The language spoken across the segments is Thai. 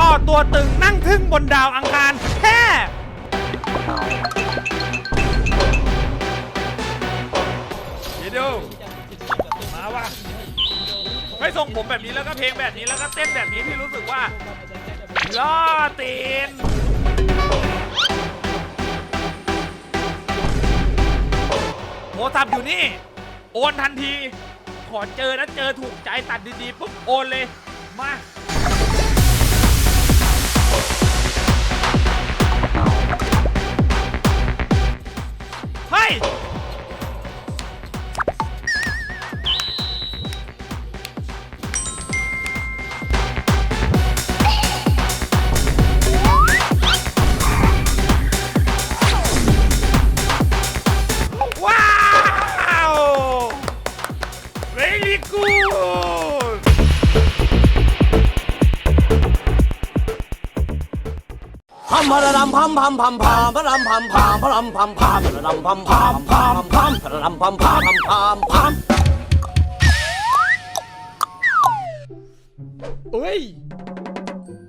ต่อตัวตึงนั่งทึ่งบนดาวอังคารแค่เดี๋ยวดูมาว่ะไม่ส่งผมแบบนี้แล้วก็เพลงแบบนี้แล้วก็เต้นแบบนี้ที่รู้สึกว่าล่อตีนโทรศัพท์อยู่นี่ โอนทันที ขอเจอนะเจอถูกใจตัดดีๆปุ๊บโอนเลย มา ไป พะระดำพัมพัมพัมพามพะรำพัมพามพะรำพัมพามพะระดำพัมพามพามพามพะระดำพัมพามพามพามพามเอ้ย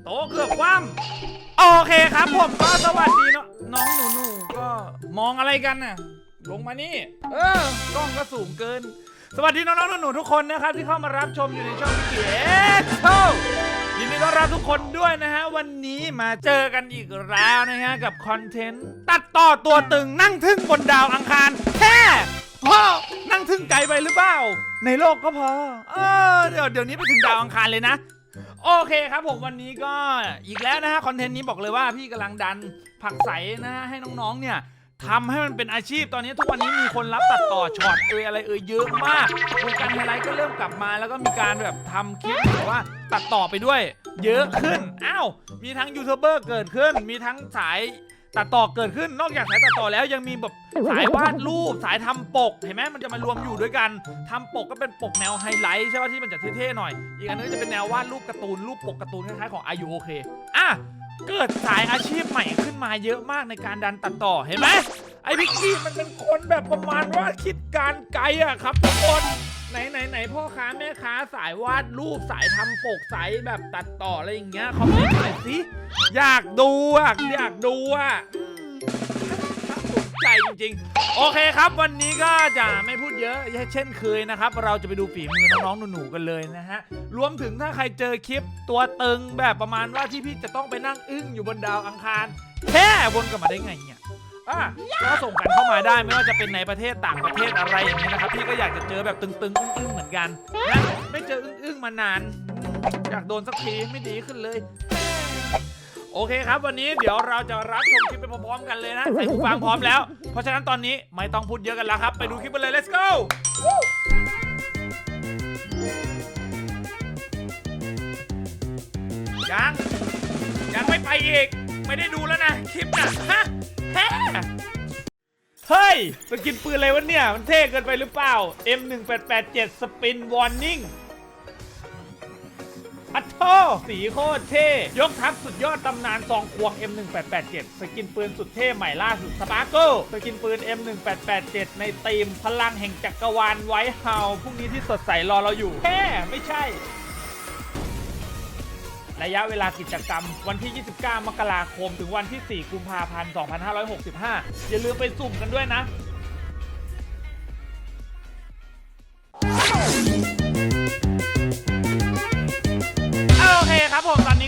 โตะเกือบคว่ำโอเคครับผมก็สวัสดีเนาะน้องหนูหนูๆก็มองอะไรกันน่ะ ลงมานี่ เออกล้องก็สูงเกิน สวัสดีน้องๆหนูๆทุกคนนะครับที่เข้ามารับชมอยู่ในช่องวิกิเอ็กโยินดีต้อนรับทุกคนด้วยนะฮะ วันนี้มาเจอกันอีกแล้วนะฮะ กับคอนเทนต์ตัดต่อตัวตึงนั่งทึ่งบนดาวอังคารแค่พ่อนั่งทึ่งไกลไปหรือเปล่า ในโลกก็พอ เออเดี๋ยวเดี๋ยวนี้ไปถึงดาวอังคารเลยนะ โอเคครับผมวันนี้ก็อีกแล้วนะฮะ คอนเทนต์นี้บอกเลยว่าพี่กำลังดันผักใสนะฮะให้น้องๆเนี่ย ทำให้มันเป็นอาชีพตอนนี้ทุกวันนี้มีคนรับตัดต่อช็อตเอยอะไรเอยเยอะมากวงการไฮไลท์ก็เริ่มกลับมา แล้วก็มีการแบบทำคลิปแบบว่าตัดต่อไปด้วย เยอะขึ้นอ้าวมีทั้งยูทูบเบอร์เกิดขึ้น มีทั้งสายตัดต่อเกิดขึ้น นอกจากสายตัดต่อแล้วยังมีแบบสายวาดรูปสายทำปก เห็นไหมมันจะมารวมอยู่ด้วยกันทำปกก็เป็นปกแนวไฮไลท์ใช่ป่ะที่มันจะเท่ๆหน่อย อีกอันนึงก็จะเป็นแนววาดรูปการ์ตูนรูปปกการ์ตูนคล้ายๆของอายุโอเคอะ เกิดสายอาชีพใหม่ขึ้นมาเยอะมากในการดันตัดต่อเห็นไหมไอพิกกี้มันเป็นคนแบบประมาณว่าคิดการไกลอะครับทุกคนไหนไหนไหนพ่อค้าแม่ค้าสายวาดรูปสายทำปกสายแบบตัดต่ออะไรอย่างเงี้ยคอมเมนต์หน่อยสิอยากดูอะอยากดูอะอืมน่าสน ใจจริงๆ โอเคครับ วันนี้ก็จะไม่พูดเยอะเช่นเคยนะครับ เราจะไปดูฝีมือน้องๆหนูๆกันเลยนะฮะ รวมถึงถ้าใครเจอคลิปตัวตึงแบบประมาณว่าที่พี่จะต้องไปนั่งอึ้งอยู่บนดาวอังคาร แค่วนกลับมาได้ไงเนี่ยอะก็ส่งกันเข้ามาได้ไม่ว่าจะเป็นในประเทศต่างประเทศอะไรอย่างนี้นะครับ พี่ก็อยากจะเจอแบบตึงๆอึ้งๆเหมือนกันนะไม่เจออึ้งๆมานานอืมอยากโดนสักทีไม่ดีขึ้นเลย โอเคครับ วันนี้เดี๋ยวเราจะรับชมคลิปไปพร้อมๆกันเลยนะใส่หูฟังพร้อมแล้ว เพราะฉะนั้นตอนนี้ไม่ต้องพูดเยอะกันแล้วครับ ไปดูคลิปกันเลย let's go ยัง ยังไม่ไปอีก ไม่ได้ดูแล้วนะ คลิปน่ะฮะแฮะเฮ้ยสกินปืนอะไรวะเนี่ย มันเท่เกินไปหรือเปล่า M1887 Spin Warning อัทโทสีโคตรเท่ ยกทัพสุดยอดตำนานซองควง M1887 สกินปืนสุดเท่ใหม่ล่าสุดสปาร์เกิลสกินปืน M1887 ในธีมพลังแห่งจักรวาลไวท์เฮาพรุ่งนี้ที่สดใสรอเราอยู่แค่ไม่ใช่ระยะเวลากิจกรรมวันที่ 29 มกราคม ถึงวันที่ 4 กุมภาพันธ์ 2565 อย่าลืมไปสุ่มกันด้วยนะ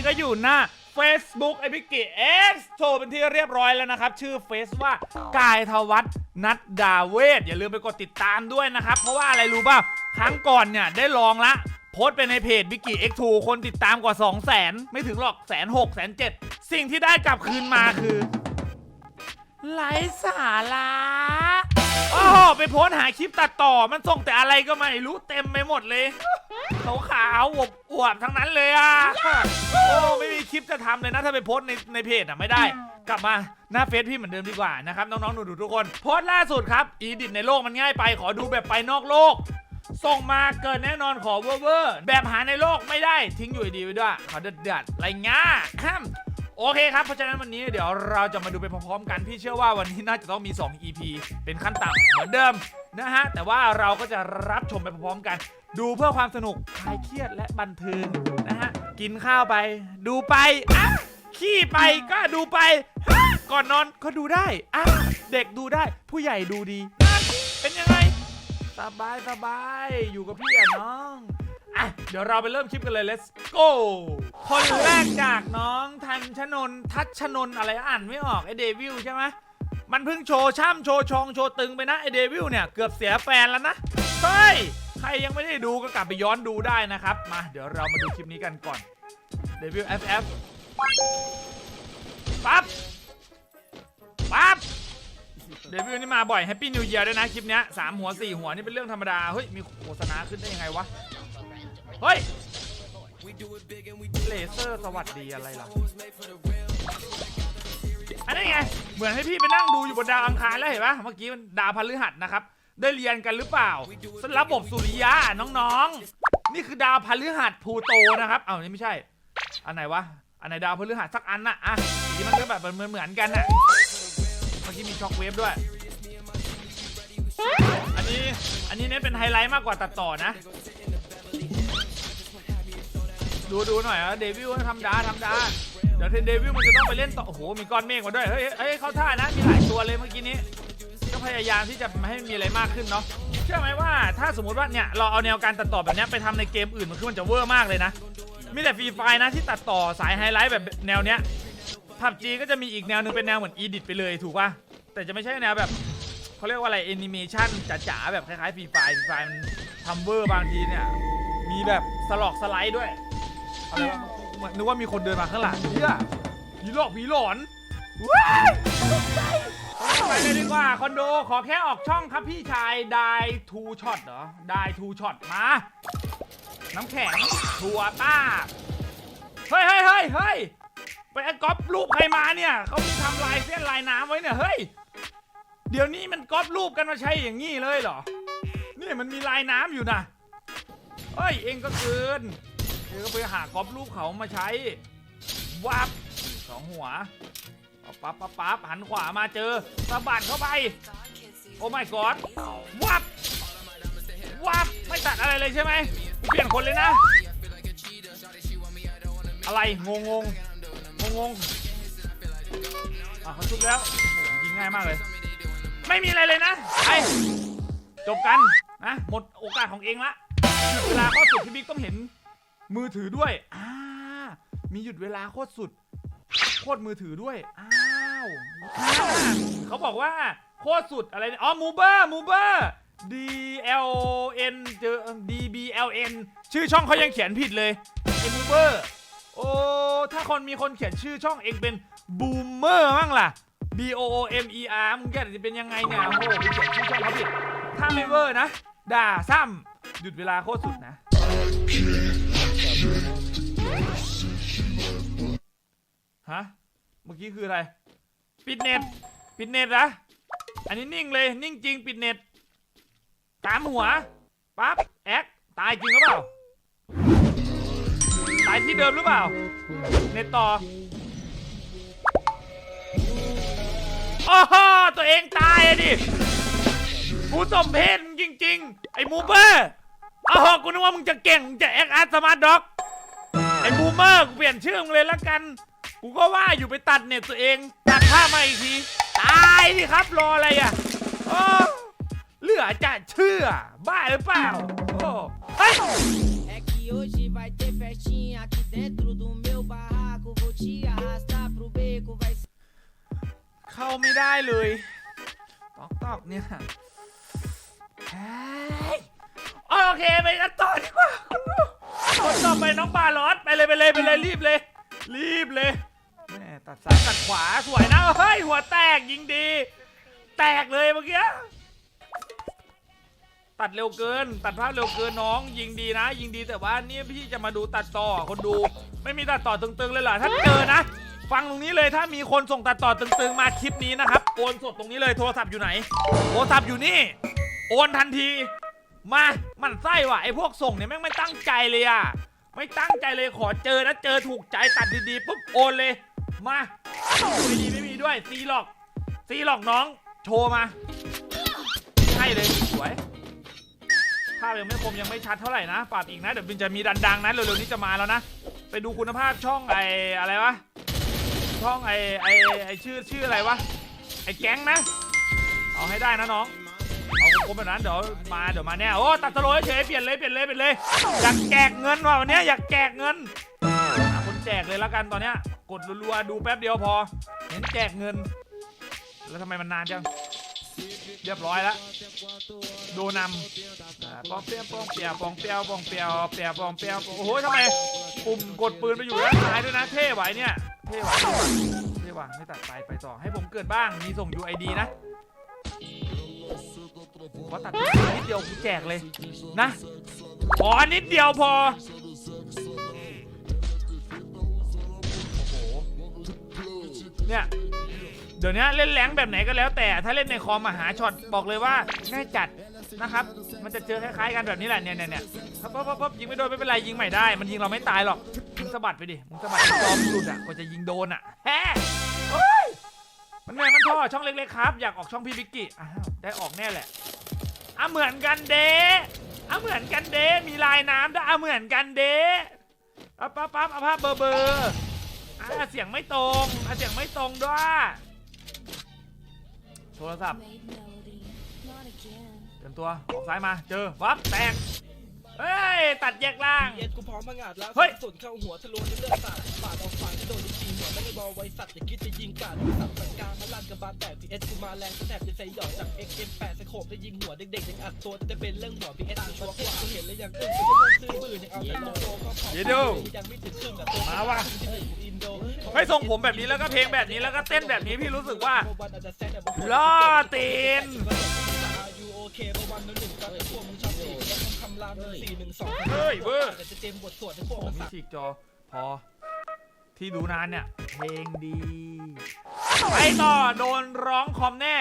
ก็อยู่หน้า Facebook ไอพิกิเอ็กซ์โชว์เป็นที่เรียบร้อยแล้วนะครับ ชื่อเฟซว่ากายทวัฒน์นัดดาเวศอย่าลืมไปกดติดตามด้วยนะครับ เพราะว่าอะไรรู้ป่ะครั้งก่อนเนี่ยได้ลองละ โพสต์ไปในเพจบิกิ X2 คนติดตามกว่า 2 0 0 0 0 0 ไม่ถึงหรอกแสนหกแสนเจ็ดสิ่งที่ได้กลับคืนมาคือ ไร้สาระโอ้โหไปโพสต์หาคลิปตัดต่อมันส่งแต่อะไรก็ไม่รู้เต็มไปหมดเลยขาวขาวๆอวบอวบๆทั้งนั้นเลยอะโอ้ไม่มีคลิปจะทำเลยนะถ้าไปโพสต์ในในเพจอะไม่ได้ กลับมาหน้าเฟซพี่เหมือนเดิมดีกว่านะครับน้องๆหนูๆทุกคน โพสต์ล่าสุดครับอีดิทในโลกมันง่ายไปขอดูแบบไปนอกโลกส่งมาเกินแน่นอนขอเวอร์เวอร์แบบหาในโลกไม่ได้ทิ้งอยู่ดีไว้ด้วยขอเดือดเดือดๆอะไรเงี้ยข้าม โอเคครับ เพราะฉะนั้นวันนี้เดี๋ยวเราจะมาดูไปพร้อมๆกัน พี่เชื่อว่าวันนี้น่าจะต้องมี 2 EP เป็นขั้นต่ำเหมือนเดิมนะฮะ แต่ว่าเราก็จะรับชมไปพร้อมๆกัน ดูเพื่อความสนุกคลายเครียดและบันเทิงนะฮะ กินข้าวไป ดูไปอะขี้ไปก็ดูไปอะก่อนนอนก็ดูได้อะเด็กดูได้ผู้ใหญ่ดูดีอะเป็นยังไงสบายสบายอยู่กับพี่อะน้อง อะ เดี๋ยวเราไปเริ่มคลิปกันเลย let's go คนแรกจากน้องทันชนนทัชชนนอะไรอ่านไม่ออกไอเดวิลใช่ไหมมันเพิ่งโชว์ช่ำโชว์ชองโชว์ตึงไปนะไอเดวิลเนี่ยเกือบเสียแฟนแล้วนะเฮ้ยใครยังไม่ได้ดูก็กลับไปย้อนดูได้นะครับ มาเดี๋ยวเรามาดูคลิปนี้กันก่อนเดวิล FF ปั๊บปั๊บเดบิวต์นี่มาบ่อยแฮปปี้นิว e ย r ด้วยนะคลิปเนี้ยสามหัวสี่หัวนี่เป็นเรื่องธรรมดา เฮ้ย มีโฆษณาขึ้นได้ยังไงวะ เฮ้ย เลเซอร์สวัสดีอะไรล่ะ อันนี้ไง เหมือนให้พี่ไปนั่งดูอยู่บนดาวอังคารแล้วเห็นปะเมื่อกี้มันดาวพฤหัสนะครับ ได้เรียนกันหรือเปล่าสระบบสุริยะน้องๆ นี่คือดาวพฤหัสพลูโตนะครับ เอ้านี่ไม่ใช่ อันไหนวะ อันไหนดาวพฤหัสสักอันน่ะ อะสีมันก็แบบเหมือนเหมือนๆกันน่ะ เมื่อกี้มีช็อคเวฟด้วย อันนี้ อันนี้เน้นเป็นไฮไลท์มากกว่าตัดต่อนะ ดูดูหน่อยอะเดวิลทำดาทำดาเดี๋ยวเทนเดวิลมันจะต้องไปเล่นต่อโอ้โหมีก้อนเมฆมาด้วยเฮ้ยเฮ้ยเข้าท่านะมีหลายตัวเลยเมื่อกี้นี้ก็พยายามที่จะม่ให้มีอะไรมากขึ้นเนาะเชื่อไหมว่าถ้าสมมติว่าเนี่ยเราเอาแนวการตัดต่อแบบนี้ไปทำในเกมอื่นมันคือมันจะเวอร์มากเลยนะมีแต่ฟรีไฟนะที่ตัดต่อสายไฮไลท์แบบแนวเนี้ยพับจีก็จะมีอีกแนวหนึงเป็นแนวเหมือนอีดิทไปเลยถูกป่ะแต่จะไม่ใช่แนวแบบเขาเรียกว่าอะไรแอนิเมชันจ๋าๆแบบคล้ายๆฟรีไฟฟรีไฟมันทำเวอร์บางทีเนี่ยมีแบบสลอกสไลด์ด้วย อะไรวะมือนนึกว่ามีคนเดินมาข้างหลังเฮียผีหลอกผีหลอนว้ายไปเลยดีกว่าคอนโดขอแค่ออกช่องครับพี่ชายได้ทูช็อตเหรอได้ทูช็อตมา น้ำแข็งทัวต้าเฮ้ยเฮ้ยเฮ้ยเฮ้ยไปเอาก๊อปรูปใครมาเนี่ยเขามีทำลายเส้นลายน้ำไว้เนี่ยเฮ้ยเดี๋ยวนี้มันก๊อปรูปกันมาใช้อย่างนี้เลยเหรอนี่มันมีลายน้ำอยู่นะเฮ้ยเองก็เกิน เอก็ไปหาก๊อปรูปเขามาใช้วับสองหัวเอาปั๊บปั๊บปั๊บหันขวามาเจอสะบัดเข้าไป โอ้ my god วับวับไม่ตัดอะไรเลยใช่ไหมกูเปลี่ยนคนเลยนะ อะไรงงงงงงงอะเขาชุบแล้วยิงง่ายมากเลย ไม่มีอะไรเลยนะไปจบกันนะหมดโอกาสของเองละเวลาโคตรสุดพี่บิ๊กต้องเห็น มือถือด้วย อ่า มีหยุดเวลาโคตรสุด โคตรมือถือด้วย อ้าวอ่าเขาบอกว่าโคตรสุดอะไรเนี่ยอ๋อ มูเบอร์ มูเบอร์ D L N เจอ D B L N ชื่อช่องเขายังเขียนผิดเลยไอ้มูเบอร์ โอ้ ถ้าคนมีคนเขียนชื่อช่องเองเป็นบูมเมอร์มั้งล่ะ B O O M E R มึงแกจะเป็นยังไงเนี่ย โอ้โหไปเขียนชื่อช่องเขาผิด ถ้าไม่เวอร์นะ ด่าซ้ำหยุดเวลาโคตรสุดนะ ฮะ เมื่อกี้คืออะไร ปิดเน็ต ปิดเน็ตนะอันนี้นิ่งเลย นิ่งจริง ปิดเน็ต ตามหัว ปั๊บ แอค ตายจริงหรือเปล่า ตายที่เดิมหรือเปล่า เน็ตต่อโอ้โหตัวเองตายอะดิ กูสมเพศจริง ๆ ไอ้มูเบอร์โอ้โหกูนึกว่ามึงจะเก่ง มึงจะแอคอาร์ตสมาร์ทด็อก ไอ้บูมเมอร์ กูเปลี่ยนชื่อมึงเลยละกัน กูก็ว่าอยู่ไปตัดเน็ตตัวเอง ตัดภาพมาอีกที ตายดิครับรออะไรอะโอ้เหลือจะเชื่อ บ้าหรือเปล่า โอ้เฮ้ย É que hoje vai ter festinha aqui dentro do meu barraco. Vou te arrastar pro beco, vai ser. เข้าไม่ได้เลยตอกตอกเนี่ยเฮ้ยโอเคไปกันต่อดีกว่าคนต่อไปน้องบาลอสไปเลยไปเลยไปเลยรีบเลย รีบเลยแม่ตั ดซ้ายตัดขวาสวยนะเฮ้ยหัวแตกยิงดี แตกเลยเมื่อกี้ตัดเร็วเกิน ตัดภาพเร็วเกินน้อง ยิงดีนะ ยิงดีแต่ว่านี่พี่จะมาดูตัดต่อคนดู ไม่มีตัดต่อตึงๆเลยเหรอถ้าเจอนะฟังตรงนี้เลยถ้ามีคนส่งตัดต่อตึงๆมาคลิปนี้นะครับโอนสดตรงนี้เลยโทรศัพท์อยู่ไหนโทรศัพท์อยู่นี่ โอนทันที มามันไส้ว่ะไอพวกส่งเนี่ยแม่งไม่ตั้งใจเลยอะไม่ตั้งใจเลยขอเจอนะเจอถูกใจตัดดีๆปุ๊บโอนเลย มาดูดีไม่มีด้วยซีหลอกซีหลอกน้อง โชว์มา ให้เลยสวยภาพยังไม่คมยังไม่ชัดเท่าไหร่นะปรับอีกนะ เดี๋ยวบินจะมีดันดังนะเร็วๆนี้จะมาแล้วนะ ไปดูคุณภาพช่องไออะไรวะ ช่องไอไอไอชื่อชื่ออะไรวะ ไอแก๊งนะ เอาให้ได้นะน้องเอาคมแบบนั้นเดี๋ยวมาเดี๋ยวมาแน่โอ้ตัดสโลเฉยเปลี่ยนเลยเปลี่ยนเลยเปลี่ยนเลยอยากแจกเงินว่ะวันนี้อยากแจกเงินหาคนแจกเลยแล้วกันตอนเนี้ย กดรัวๆดูแป๊บเดียวพอ เห็นแจกเงิน แล้วทำไมมันนานจัง เรียบร้อยแล้วโดนำปองเปียวปองเปียวปองเปียวปองเปียวเปียวปองเปียวโอ้โหทำไมปุ่มกดปืนไปอยู่ด้านซ้ายด้วยนะเท่ไหวเนี่ยเท่ไหวเท่ไหวเท่ว่ะไม่ตัดไปไปต่อให้ผมเกิดบ้างมีส่ง UID นะขอตัดนิดเดียวกูแจกเลยนะขอนิดเดียวพอ เนี่ยเดี๋ยวนี้เล่นแรงแบบไหนก็แล้วแต่ถ้าเล่นในคอมมาหาช็อตบอกเลยว่าง่ายจัดนะครับ มันจะเจอคล้ายๆกันแบบนี้แหละเนี่ยเนี่ยเนี่ยปั๊บปั๊บปั๊บยิงไม่โดนไม่เป็นไรยิงใหม่ได้ มันยิงเราไม่ตายหรอกมึงสะบัดไปดิมึงสะบัดจอมหลุดอะกว่าจะยิงโดนอะแฮ่เฮ้ยมันเหนื่มันท้อช่องเล็กๆครับ อยากออกช่องพี่บิ๊กกี้อ้าวได้ออกแน่แหละอะเหมือนกันเด้อะเหมือนกันเด้มีลายน้ำด้วยอะเหมือนกันเด้ปั๊บปั๊บปั๊บเอาภาพเบอร์เบอร์ อะเสียงไม่ตรงอะเสียงไม่ตรงด้วย โทรศัพท์ Made melody, not again. เตรียมตัวออกซ้ายมา เจอ วับ แตก เฮ้ย ตัดแยกล่างเอ็ดกูพร้อมมางาดแล้วเฮ้ย สุดเข้าหัวทะลุเลือดสาดปาดเอาฝันโดนยิงหัว ไม่ได้บอไว้สัตว์อย่าคิดจะยิงกาดสับสังกามาลั่นกับบานแตกพีเอสกูมาแรงแทบจะใส่หยอดจากเอ็กเอ็มแปดสโคบได้ยิงหัวเด็กๆยังอัดตัวจะเป็นเรื่องหัวพีเอสชัวร์กว่าเห็นแล้วยังอึ้งกูไม่ซื้อปืนยังเอาแต่โตก็พอยังไม่ถึงครึ่งอะตัวมาว่ะที่หนึ่งอินโดไม่ทรงผมแบบนี้แล้วก็เพลงแบบนี้แล้วก็เต้นแบบนี้พี่รู้สึกว่าล่อตีนยูโอเคประวันหนึ่งกับไอ้พวกมึงชอบตีแล้วคำรามสี่หนึ่งสองเฮ้ยเว้ยแต่จะเจมบทสวดให้พวกมันสักฉีกจอพอ ที่ดูนานเนี่ย เพลงดี ไปต่อโดนร้องคอมแน่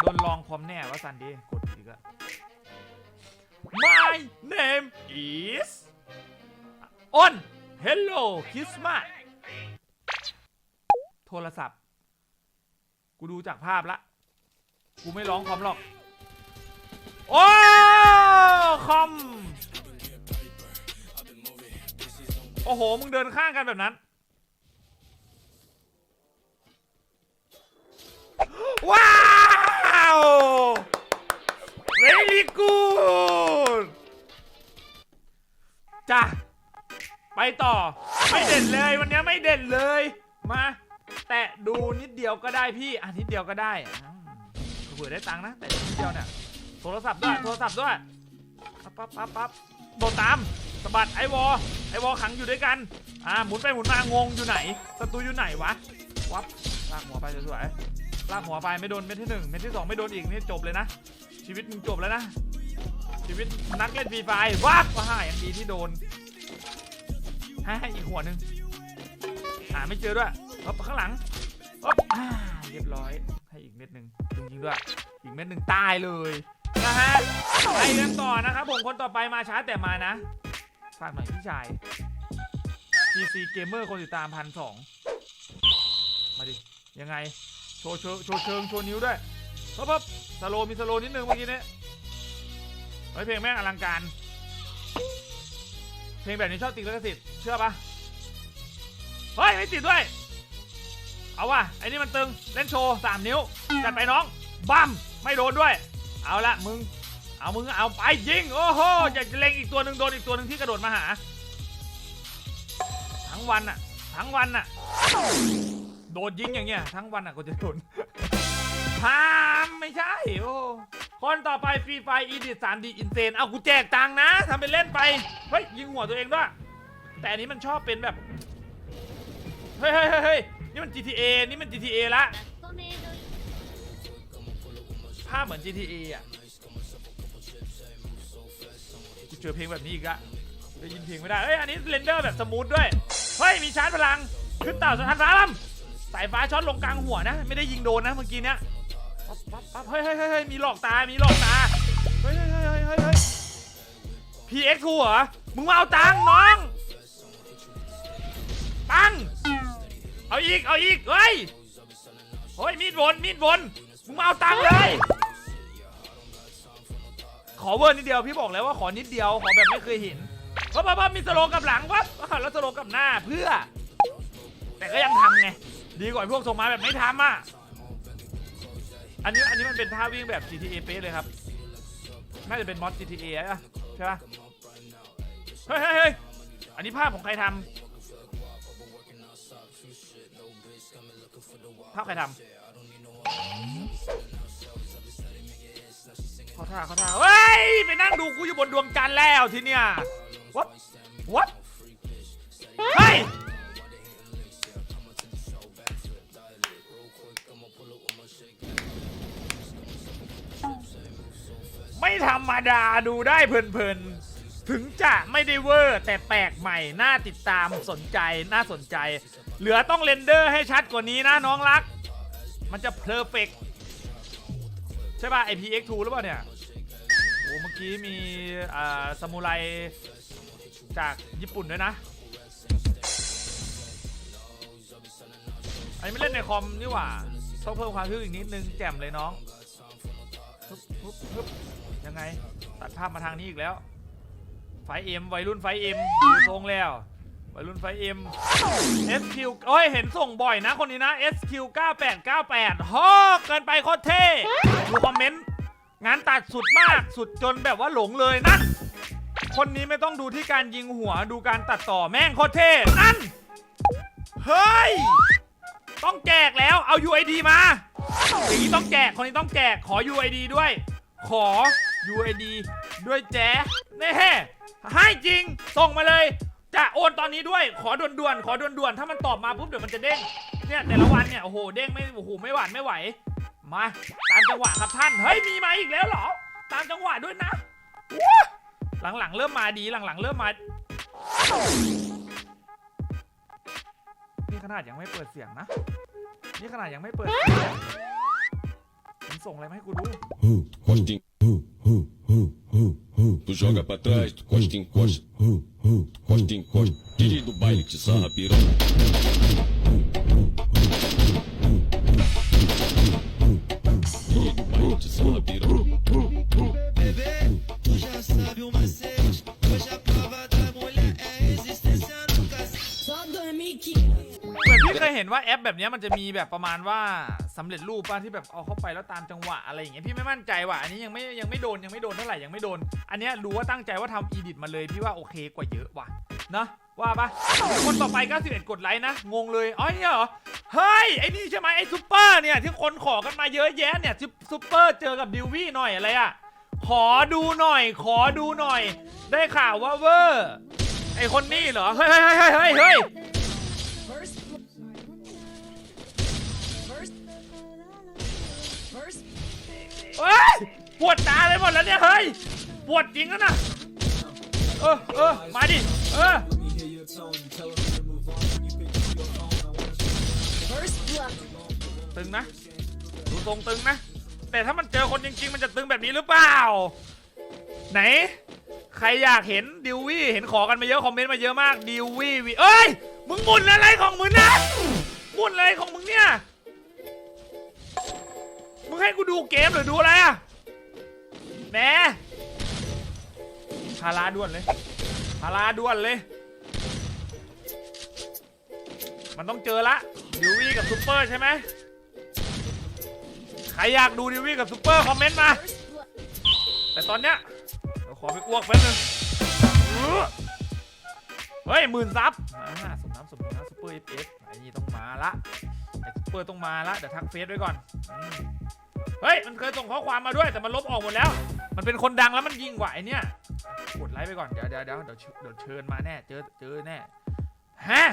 โดนลองคอมแน่ว่าสันดีกดอีกอะ My name is อ้น Hello Christmas โทรศัพท์ กูดูจากภาพละ กูไม่ร้องคอมหรอก โอ้คอม โอ้โห มึงเดินข้างกันแบบนั้น ว้าว very good จ้ะ ไปต่อ ไม่เด่นเลยวันนี้ไม่เด่นเลย มา แตะดูนิดเดียวก็ได้พี่ อะนิดเดียวก็ได้อ่าเผื่อได้ตังค์นะ แต่นิดเดียวเนี่ยโทรศัพท์ด้วย โทรศัพท์ด้วย ปั๊บปั๊บปั๊บปั๊บโดดตามสะบัดไอวอ ไอวอขังอยู่ด้วยกัน อ่าหมุนไปหมุนมางงอยู่ไหนศัตรูอยู่ไหนวะ วับลากหัวไปสวยๆ ลากหัวไปไม่โดนเม็ดที่หนึ่งเม็ดที่สองไม่โดนอีกนี่จบเลยนะ ชีวิตมึงจบแล้วนะ ชีวิตนักเล่นฟรีไฟวับว่าอย่างดีที่โดนให้ให้อีกหัวหนึ่งหาไม่เจอด้วยปั๊บข้างหลังปั๊บอ่าเรียบร้อยให้อีกเม็ดหนึ่งจริงๆด้วย อีกเม็ดหนึ่งตายเลยนะฮะไปกันต่อนะครับผมคนต่อไปมาช้าแต่มานะฝากหน่อยพี่ชาย PC Gamer คนติดตามพันสองมาดิ ยังไง โชว์เชิงโชว์เชิงโชว์นิ้วด้วยปั๊บปั๊บสโลมีสโลนิดนึงเมื่อกี้นี้เฮ้ยเพลงแม่งอลังการ เพลงแบบนี้ชอบติดลิขสิทธิ์เชื่อปะเฮ้ยไม่ติดด้วย เอาว่ะไอ้นี่มันตึงเล่นโชว์สามนิ้วจัดไปน้องบัมไม่โดนด้วย เอาละมึงเอามึงเอาไปยิงโอ้โหอยากจะเล็งอีกตัวหนึ่งโดนอีกตัวหนึ่งที่กระโดดมาหา ทั้งวันอะทั้งวันอะ โดนยิงอย่างเงี้ยทั้งวันอะก็จะโดนพามไม่ใช่โอ้คนต่อไปฟรีไฟอีดิสามดีอินเซนเอากูแจกตังนะทำเป็นเล่นไป เฮ้ย ยิงหัวตัวเองด้วย แต่อันนี้มันชอบเป็นแบบ เฮ้ยเฮ้ยเฮ้ยเฮ้ยนี่มัน GTA นี่มัน GTA ละภาพเหมือน GTA อะกูเจอเพลงแบบนี้อีกอะได้ยินเพลงไม่ได้ เฮ้ย อันนี้เรนเดอร์แบบสมูทด้วย เฮ้ย มีชาร์จพลัง ขึ้นเต่าสถานฟ้าลำ สายฟ้าช็อตลงกลางหัวนะ ไม่ได้ยิงโดนนะเมื่อกี้เนี้ยปั๊บปั๊บปั๊บเฮ้ยเฮ้ยเฮ้ยมีหลอกตา มีหลอกตา เฮ้ยเฮ้ยเฮ้ยเฮ้ยเฮ้ย PX2 เหรอ มึงมาเอาตังค์น้อง ตังค์เอาอีก เอาอีก เฮ้ย เฮ้ย มีดวนมีดวนมึงมาเอาตังค์เลย ขอเวอร์นิดเดียว พี่บอกแล้วว่าขอนิดเดียว ขอแบบไม่เคยเห็นปั๊บปั๊บปั๊บมีสโลกับหลังปั๊บแล้วสโลกับหน้าเพื่อ แต่ก็ยังทำไง ดีกว่าพวกส่งมาแบบไม่ทำอะ อันนี้อันนี้มันเป็นท่าวิ่งแบบ GTA เป๊ะเลยครับ น่าจะเป็นมอด GTA อะใช่ปะเฮ้ยเฮ้ยเฮ้ยอันนี้ภาพของใครทำภาพใครทำเขาท่าเขาท่าเฮ้ย ไปนั่งดูกูอยู่บนดวงจันทร์แล้วทีเนี้ย what what เฮ้ย ไม่ธรรมดาดูได้เพลินๆ ถึงจะไม่ได้เวอร์ แต่แปลกใหม่ น่าติดตามสนใจน่าสนใจ เหลือต้องเรนเดอร์ให้ชัดกว่านี้นะน้องรัก มันจะเพอร์เฟกใช่ป่ะ IPX2 หรือเปล่าเนี่ยโอ้เมื่อกี้มีอ่าซามูไรจากญี่ปุ่นด้วยนะอันนี้ไม่เล่นในคอมนี่หว่า ต้องเพิ่มความทึ่งอีกนิดนึงแจ่มเลยน้องฮึบฮึบฮึบ ยังไง ตัดภาพมาทางนี้อีกแล้ว ไฟเอ็มวัยรุ่นไฟเอ็มดูทรงแล้ว วัยรุ่นไฟเอ็ม SQ โอ้ยเห็นส่งบ่อยนะคนนี้นะ SQ 9898ฮ่อเกินไปโคตรเท่ดูคอมเมนต์ งานตัดสุดมากสุดจนแบบว่าหลงเลยนะคนนี้ไม่ต้องดูที่การยิงหัวดูการตัดต่อแม่งโคตรเท่นั่น เฮ้ย ต้องแจกแล้วเอา UID มาอย่างนี้ต้องแจกคนนี้ต้องแจกขอ UID ด้วย ขอ UID ด้วยแจ๊แน่ให้จริง ส่งมาเลย จะโอนตอนนี้ด้วย ขอด่วนๆ ขอด่วนๆ ถ้ามันตอบมาปุ๊บเดี๋ยวมันจะเด้ง เนี่ยแต่ละวันเนี่ย โอ้โห เด้งไม่ โอ้โห ไม่หวานไม่ไหว มา ตามจังหวะครับท่าน เฮ้ย มีมาอีกแล้วเหรอ ตามจังหวะด้วยนะ หลังๆ เริ่มมาดี หลังๆ เริ่มมา นี่ขนาดยังไม่เปิดเสียงนะ นี่ขนาดยังไม่เปิดเสียงมึงส่งอะไรมาให้กูดู Costa em Tu joga pra trás, tu costa em costa. Costa em costa. DJ do baile que sarra piranha. DJ do baile que sarra piranha. Bebê, tu já sabe o macete. Hoje a prova da mulher é resistência no cacete. Só dormir que เหมือนพี่เคยเห็นว่าแอปแบบเนี้ยมันจะมีแบบประมาณว่า สำเร็จรูปป่ะที่แบบเอาเข้าไปแล้วตามจังหวะอะไรอย่างเงี้ยพี่ไม่มั่นใจว่ะอันนี้ยังไม่ยังไม่โดนยังไม่โดนเท่าไหร่ยังไม่โดน อันเนี้ยรู้ว่าตั้งใจว่าทำอีดิทมาเลยพี่ว่าโอเคกว่าเยอะว่ะนะว่าปะคนต่อไป 91 กดไลค์นะ งงเลยอ๋อเนี่ยเหรอ เฮ้ย ไอ้นี่ใช่ไหมไอ้ซูเปอร์เนี่ย ที่คนขอกันมาเยอะแยะเนี่ยซูเปอร์เจอกับดิววี่หน่อยอะไรอะขอดูหน่อย ขอดูหน่อย ได้ข่าวว่าเวอร์ ไอคนนี้เหรอ เฮ้ยเฮ้ยเฮ้ยเฮ้ย เฮ้ยปวดตาไปหมดแล้วเนี่ยเฮ้ยปวดจริงแล้วนะเออเออมาดิเออ first blood ตึงนะดูทรงตึงนะ แต่ถ้ามันเจอคนจริง ๆ มันจะตึงแบบนี้หรือเปล่า ไหน ใครอยากเห็นดิววี่เห็นขอกันมาเยอะคอมเมนต์มาเยอะมากดิววี่วีเอ้ยมึงหมุนอะไรของมึงนะหมุนอะไรของมึงเนี่ยมึ งให้กูดูเกมหรือดูอะไรอะแหมพาราด่วนเลยพาราด่วนเลย มันต้องเจอละดิววี่กับซูเปอร์ใช่ไหมใครอยากดูดิววี่กับซูเปอร์คอมเมนต์มา แต่ตอนเนี้ยเดี๋ยวขอไปอ้วกแป๊บนึงเฮ้ยหมื่นซับอ่าสมน้ำสมเนื้อซูเปอร์เอฟเอฟไอ้นี่ต้องมาละไอ้ซูเปอร์ต้องมาละเดี๋ยวทักเฟซไว้ก่อนอ เฮ้ย มันเคยส่งข้อความมาด้วยแต่มันลบออกหมดแล้ว มันเป็นคนดังแล้วมันยิงกว่าไอเนี่ยกดไลค์ไปก่อน เดี๋ยวเดี๋ยวเดี๋ยวเดี๋ยวเชิญมาแน่ เจอเจอแน่ฮะ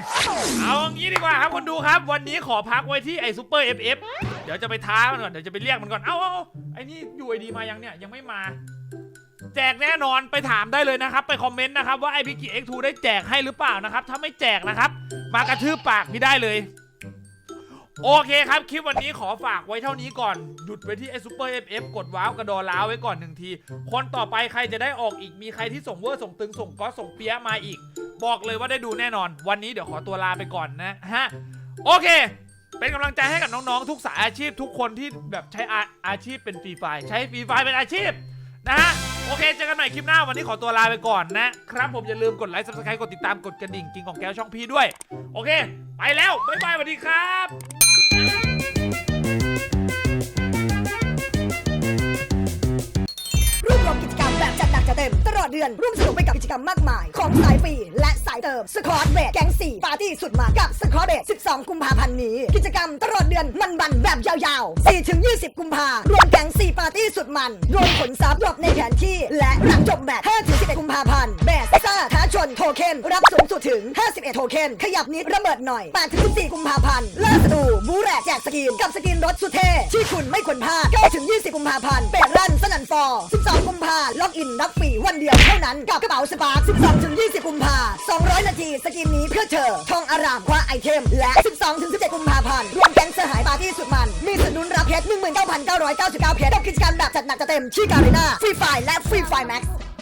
เอาอย่างนี้ดีกว่าครับคนดูครับ วันนี้ขอพักไว้ที่ไอซูเปอร์เอฟเอฟเดี๋ยวจะไปท้ามันก่อน เดี๋ยวจะไปเรียกมันก่อน เอ้าเอ้าไอ้นี่อยู่ไอดีมายังเนี่ยยังไม่มา แจกแน่นอนไปถามได้เลยนะครับ ไปคอมเมนต์นะครับว่าไอพิกิ X2 ได้แจกให้หรือเปล่านะครับ ถ้าไม่แจกนะครับ มากระทืบปากพี่ได้เลย โอเคครับ คลิปวันนี้ขอฝากไว้เท่านี้ก่อน หยุดไว้ที่ไอซูเปอร์เอฟเอฟกดว้าวกระดอล้าวไว้ก่อนหนึ่งที คนต่อไปใครจะได้ออกอีกมีใครที่ส่งเวอร์ส่งตึงส่งก๊อตส่งเปียมาอีก บอกเลยว่าได้ดูแน่นอน วันนี้เดี๋ยวขอตัวลาไปก่อนนะฮะโอเค เป็นกำลังใจให้กับน้องๆ ทุกสายอาชีพทุกคนที่แบบใช้อาอาชีพเป็นฟรีไฟใช้ฟรีไฟเป็นอาชีพนะฮะโอเคเจอกันใหม่คลิปหน้าวันนี้ขอตัวลาไปก่อนนะครับผมอย่าลืมกดไลค์ subscribe กดติดตามกดกระดิ่งกิงของแก้วช่องพี่ด้วย โอเค ไปแล้ว บ๊ายบายสวัสดีครับ จัดหนักจัดเต็ม ตลอดเดือนร่วมสนุกไปกับกิจกรรมมากมาย ของสายฟรีและสายเติมสคอร์เบรแก๊งสี่ปาร์ตี้สุดมันกับสคอร์เบร12 กุมภาพันธ์นี้ กิจกรรมตลอดเดือนมันบันแบบยาวๆ4ถึง20 กุมภารวมแก๊งสี่ปาร์ตี้สุดมันรวมผลซับรอบในแผนที่ และหลังจบแมตช์5ถึง11 กุมภาพันธ์แบสซ่าท้าชนโทเค็นรับสูงสุดถึง 51 โทเค็นขยับนิดระเบิดหน่อย8ถึง14กุมภาพันธ์ล่าสตูบูแรกแจกสกินกับสกินรถสุดเท่ที่คุณไม่ควรพลาด9ถึง20 กุมภาพันธ์เปิดรันสนันฟอร์12 กุมภาล็อกอินรับปีวันเดียวเท่านั้นกับกระเป๋าสปาร์ค12ถึง20 กุมภา200 นาทีสกินนี้เพื่อเธอ ทองอารามคว้าไอเทม และ 12ถึง17 กุมภาพันธ์รวมแก๊งสหายปาร์ตี้สุดมัน มีสนุนรับเพชร19,999เพชรกับกิจกรรมแบบจัดหนักจัดเต็มที่การีนาฟรีไฟและฟรีไฟแม็กซ์